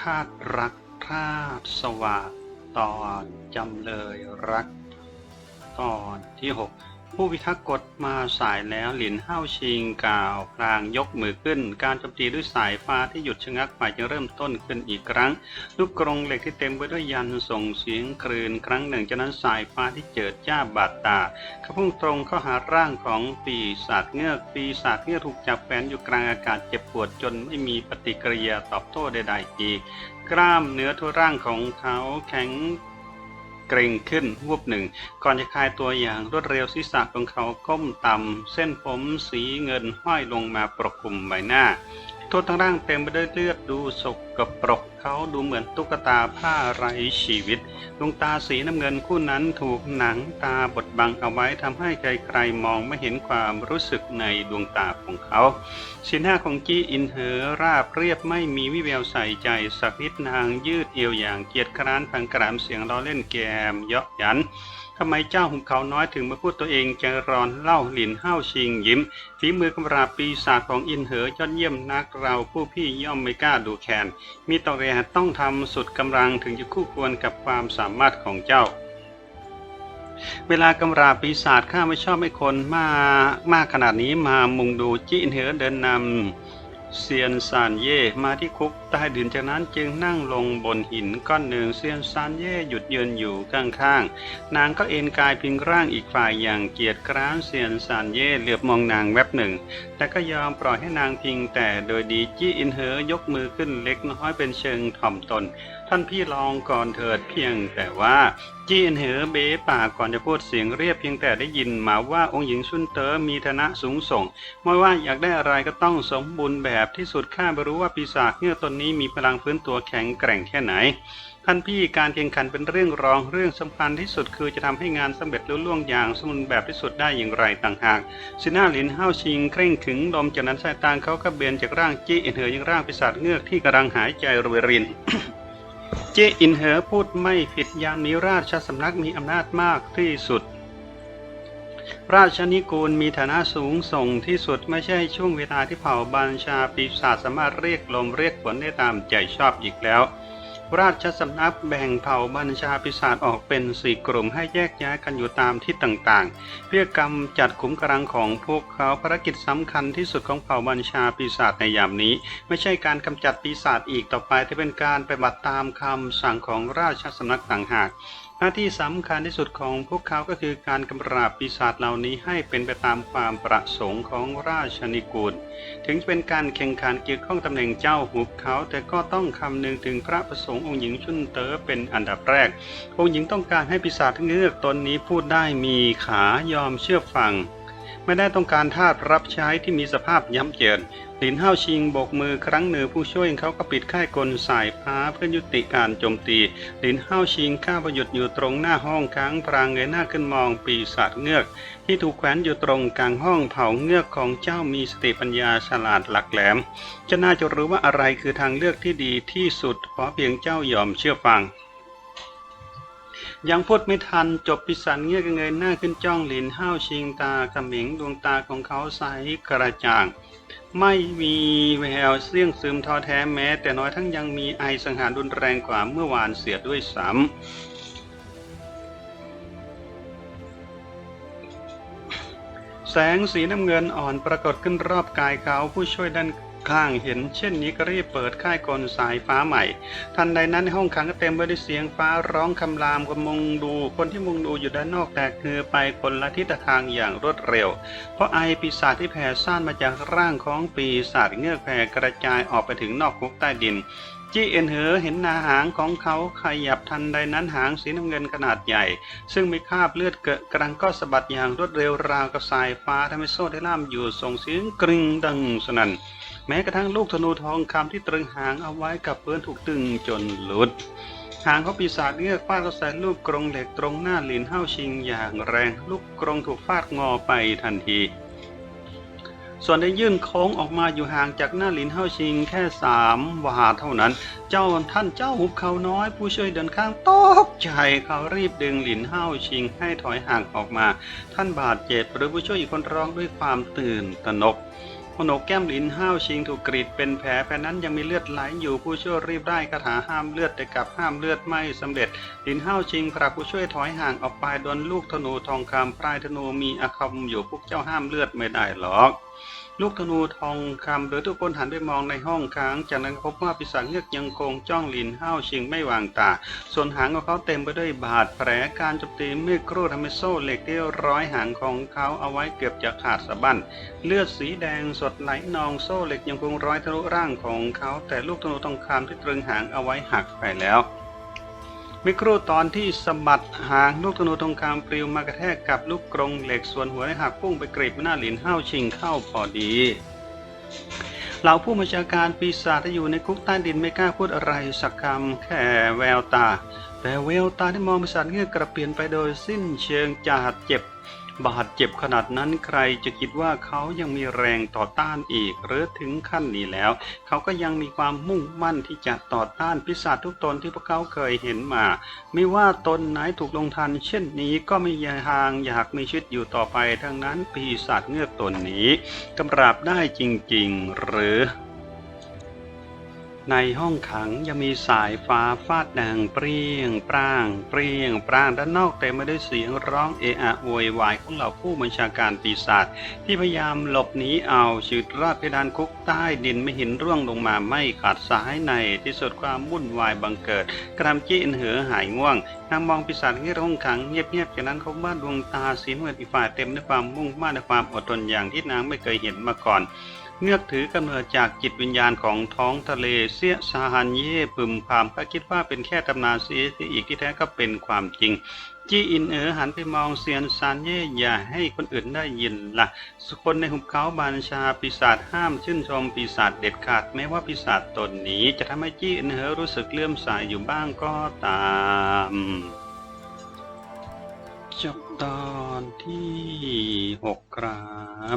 ธาตุรักธาตุสวาดตอนจำเลยรัก ตอนที่หก ผู้พิทักษ์กฎมาสายแล้วหลินห้าวชิงกล่าวพลางยกมือขึ้น การโจมตีด้วยสายฟ้าที่หยุดชะงักไปจะเริ่มต้นขึ้นอีกครั้ง ลูกกรงเหล็กที่เต็มไปด้วยยันส่งเสียงครืนครั้งหนึ่งจากนั้นสายฟ้าที่เจิดจ้าบาดตาเขาพุ่งตรงเข้าหาร่างของปีศาจเงือกปีศาจเงือกถูกจับแฝงอยู่กลางอากาศเจ็บปวดจนไม่มีปฏิกิริยาตอบโต้ใดๆอีกกล้ามเนื้อทั่วร่างของเขาแข็ง เกร็งขึ้นวูบหนึ่ง ก่อนจะคลายตัวอย่างรวดเร็วศีรษะของเขาก้มต่ำ เส้นผมสีเงินห้อยลงมาปกคลุมใบหน้า ทั่วทั้งร่างเต็มไปด้วยเลือดดูสกกปรกเขาดูเหมือนตุ๊กตาผ้าไร้ชีวิตดวงตาสีน้ำเงินคู่นั้นถูกหนังตาบดบังเอาไว้ทำให้ใครๆมองไม่เห็นความรู้สึกในดวงตาของเขาสีหน้าของจี้อินเหอราบเรียบไม่มีวิแววใส่ใจสักนิดนางยืดเอวอย่างเกียจคร้านพังกรามเสียงล้อเล่นแกมเยาะหยัน ทำไมเจ้าหุบเขาน้อยถึงมาพูดตัวเองใจร้อนเล่าหลินห้าวชิงยิ้มฝีมือกำราปีศาจของอินเหอยอดเยี่ยมนักเราผู้พี่ย่อมไม่กล้าดูแคลนมีต่อแรต้องทำสุดกำลังถึงจะคู่ควรกับความสามารถของเจ้าเวลากำราปีศาจข้าไม่ชอบให้คนมามากขนาดนี้มามุงดูจิอินเหอเดินนำเซียนซานเย่มาที่คุกใต้ดินจากนั้นจึงนั่งลงบนหินก้อนหนึ่งเซียนซานเย่หยุดยืนอยู่ข้างๆ นางก็เอ็นกายพิงร่างอีกฝ่ายอย่างเกียจคร้านเซียนซานเย่เหลือบมองนางแวบหนึ่ง แต่ก็ยอมปล่อยให้นางพิงแต่โดยดีจี้อินเหอยกมือขึ้นเล็กน้อยเป็นเชิงถ่อมตน ท่านพี่ลองก่อนเถิดเพียงแต่ว่าจี้อินเหอเบะปากก่อนจะพูดเสียงเรียบเพียงแต่ได้ยินมาว่าองค์หญิงชุนเตอมีฐานะสูงส่ง ไม่ว่าอยากได้อะไรก็ต้องสมบูรณ์แบบที่สุดข้าไม่รู้ว่าปีศาจเงือตนนี้มีพลังฟื้นตัวแข็งแกร่งแค่ไหน ท่านพี่การแข่งขันเป็นเรื่องรองเรื่องสำคัญที่สุดคือจะทำให้งานสำเร็จลุล่วงอย่างสมบูรณ์แบบที่สุดได้อย่างไรต่างหากสิน่าหลินห้าวชิงเคร่งขึงลมจากนั้นสายตาเขาก็เบนจากร่างจี้อินเหอยังร่างปีศาจเงือกที่กำลังหายใจรวยรินเจอินเหอพูดไม่ผิดยามนี้ราชสำนักมีอำนาจมากที่สุด ราชนิกูลมีฐานะสูงส่งที่สุดไม่ใช่ช่วงเวลาที่เผ่าบัญชาปีศาจสามารถเรียกลมเรียกฝนได้ตามใจชอบอีกแล้ว ราชสำนักแบ่งเผ่าบัญชาปีศาจออกเป็นสี่กลุ่มให้แยกย้ายกันอยู่ตามทิศต่างๆ เพื่อกำจัดขุมกำลังของพวกเขาภารกิจสำคัญที่สุดของเผ่าบัญชาปีศาจในยามนี้ ไม่ใช่การกำจัดปีศาจอีกต่อไปแต่เป็นการปฏิบัติตามคำสั่งของราชสำนักต่างหาก หน้าที่สำคัญที่สุดของพวกเขาก็คือการกำราบปีศาจเหล่านี้ให้เป็นไปตามความประสงค์ของราชนิกูล ถึงจะเป็นการแข่งขันเกี่ยวข้องตำแหน่งเจ้าหุบเขา แต่ก็ต้องคำนึงถึงพระประสงค์องค์หญิงชุนเต๋อเป็นอันดับแรก องค์หญิงต้องการให้ปีศาจเงือกตนนี้พูดได้มีขายอมเชื่อฟัง ไม่ได้ต้องการทาสรับใช้ที่มีสภาพย้ำเยินหลินห้าชิงโบกมือครั้งหนึ่งผู้ช่วยเขาก็ปิดค่ายกลสายฟ้าเพื่อยุติการโจมตีหลินห้าชิงข้าประยุดอยู่ตรงหน้าห้องค้างพรางเงยหน้าขึ้นมองปีศาจเงือก ที่ถูกแขวนอยู่ตรงกลางห้องเผาเงือกของเจ้ามีสติปัญญาฉลาดหลักแหลมจะน่าจะรู้ว่าอะไรคือทางเลือกที่ดีที่สุดขอเพียงเจ้ายอมเชื่อฟัง ยังพูดไม่ทันจบปีศาจเงี้ยกเงยหน้าขึ้นจ้องหลินห้าวชิงตาเขมิงดวงตาของเขาใสกระจ่าง ไม่มีแววเสี่ยงซึมท้อแท้แม้ แต่น้อยทั้งยังมีไอสังหารรุนแรงกว่าเมื่อวานเสียด้วยซ้ำแสงสีน้ำเงินอ่อนปรากฏขึ้นรอบกายเขาผู้ช่วยด้าน ข้างเห็น เช่นนี้ก็รีบเปิดค่ายกลสายฟ้าใหม่ ทันใดนั้นห้องขังก็เต็มไปด้วยเสียงฟ้าร้องคำรามก็มุงดู คนที่มุงดูอยู่ด้านนอกแตกคือไปคนละทิศทางอย่างรวดเร็ว เพราะไอปีศาจที่แผ่ซ่านมาจากร่างของปีศาจเงือกแผ่กระจายออกไปถึงนอกคุกใต้ดินจี้เอ็นเหอเห็นนาหางของเขาขยับทันใดนั้นหางสีน้ำเงินขนาดใหญ่ ซึ่งมีคราบเลือดเกอะกรังก็สะบัดอย่างรวดเร็วราวกับสายฟ้าทำให้โซ่ได้ล่ามอยู่ส่งเสียงกริงดังสนั่น แม้กระทั่งลูกธนูทองคำที่ตรึงหางเอาไว้กับเปืนถูกตึงจนหลุด หางของปีศาจเงือกฟาดกระแสลูกกรงเหล็กตรงหน้าหลินเห้าชิงอย่างแรง ลูกกรงถูกฟาดงอไปทันที ส่วนได้ยื่นโค้งออกมาอยู่ห่างจากหน้าหลินเห้าชิงแค่สามวาเท่านั้น เจ้าท่านเจ้าหุบเขาน้อย ผู้ช่วยเดินข้างตกใจเขารีบดึงหลินเห้าชิงให้ถอยห่างออกมา ท่านบาดเจ็บหรือผู้ช่วยอีกคนร้องด้วยความตื่นตระหนก โหนกแก้มหลินห้าวชิงถูกกรีดเป็นแผลแผลนั้นยังมีเลือดไหลอยู่ผู้ช่วยรีบได้คาถาห้ามเลือดแต่กลับห้ามเลือดไม่สำเร็จหลินห้าวชิงพระผู้ช่วยถอยห่างออกไปโดนลูกธนูทองคำปลายธนูมีอาคมอยู่พวกเจ้าห้ามเลือดไม่ได้หรอก ลูกธนูทองคำโดยทุกคนหันไปมองในห้องค้าง จากนั้นพบว่าปีศาจเงือกยังคงจ้องลินห้าวชิงไม่วางตา ส่วนหางของเขาเต็มไปด้วยบาดแผลการโจมตีเมื่อครู่ทำให้โซ่เหล็กที่ร้อยหางของเขาเอาไว้เกือบจะขาดสะบั้นเลือดสีแดงสดไหลนองโซ่เหล็กยังคงร้อยทะลุร่างของเขา แต่ลูกธนูทองคำที่ตรึงหางเอาไว้หักไปแล้ว มิครูตอนที่สะบัดหางลูกธนูทองคำปลิวมากระแทกกับลูกกรงเหล็กส่วนหัวได้หักพุ่งไปกรีบหน้าหลินห้าวชิงเข้าพอดีเหล่าผู้บัญชาการปีศาจที่อยู่ในคุกใต้ดินไม่กล้าพูดอะไรสักคำแค่แววตา แต่แววตาที่มองปีศาจเงือกกระเปลี่ยนไปโดยสิ้นเชิงจาดเจ็บ บาดเจ็บขนาดนั้นใครจะคิดว่าเขายังมีแรงต่อต้านอีก หรือถึงขั้นนี้แล้ว เขาก็ยังมีความมุ่งมั่นที่จะต่อต้านปีศาจทุกตนที่พวกเขาเคยเห็นมา ไม่ว่าตนไหนถูกลงทัน เช่นนี้ก็ไม่ยทางอยากมีชีวิตอยู่ต่อไปทั้งนั้นปีศาจเงือกตนนี้กำราบได้จริง ๆ หรือ ในห้องขังยังมีสายฟ้าฟาดดังเปรี้ยงปร้าง เปรี้ยงปร้างด้านนอกเต็มไปด้วยเสียงร้องเอะอะโวยวายของเหล่าผู้บัญชาการปีศาจที่พยายามหลบหนีเอาชีวิตรอดเพดานคุกใต้ดินไม่เห็นร่วงลงมาไม่ขาดสายในที่สุดความวุ่นวายบังเกิด กระทำจี้อินเหือหายง่วงนางมองปีศาจที่ห้องขังเงียบๆจากนั้นเขาบ้านดวงตาสีเมือนอีฝ่ายเต็มด้วยความมุ่งมั่นและความอดทนอย่างที่นางไม่เคยเห็นมาก่อน เงือกถือกำเนิดจากจิตวิญญาณของท้องทะเลเสียสาหันเย่พึมพำก็คิดว่าเป็นแค่ตำนานเสียที่อีกที่แท้ก็เป็นความจริง จี้อินเอ๋อหันไปมองเซียนซานเย่อย่าให้คนอื่นได้ยินละ่ะสุคนในหุบเขาบานชาปีศาจห้ามชื่นชมปีศาจเด็ดขาดแม้ว่าปีศาจตนนี้ จะทำให้จี้อินเอ๋อรู้สึกเลื่อมใสอยู่บ้างก็ตามจบตอนที่หกครับ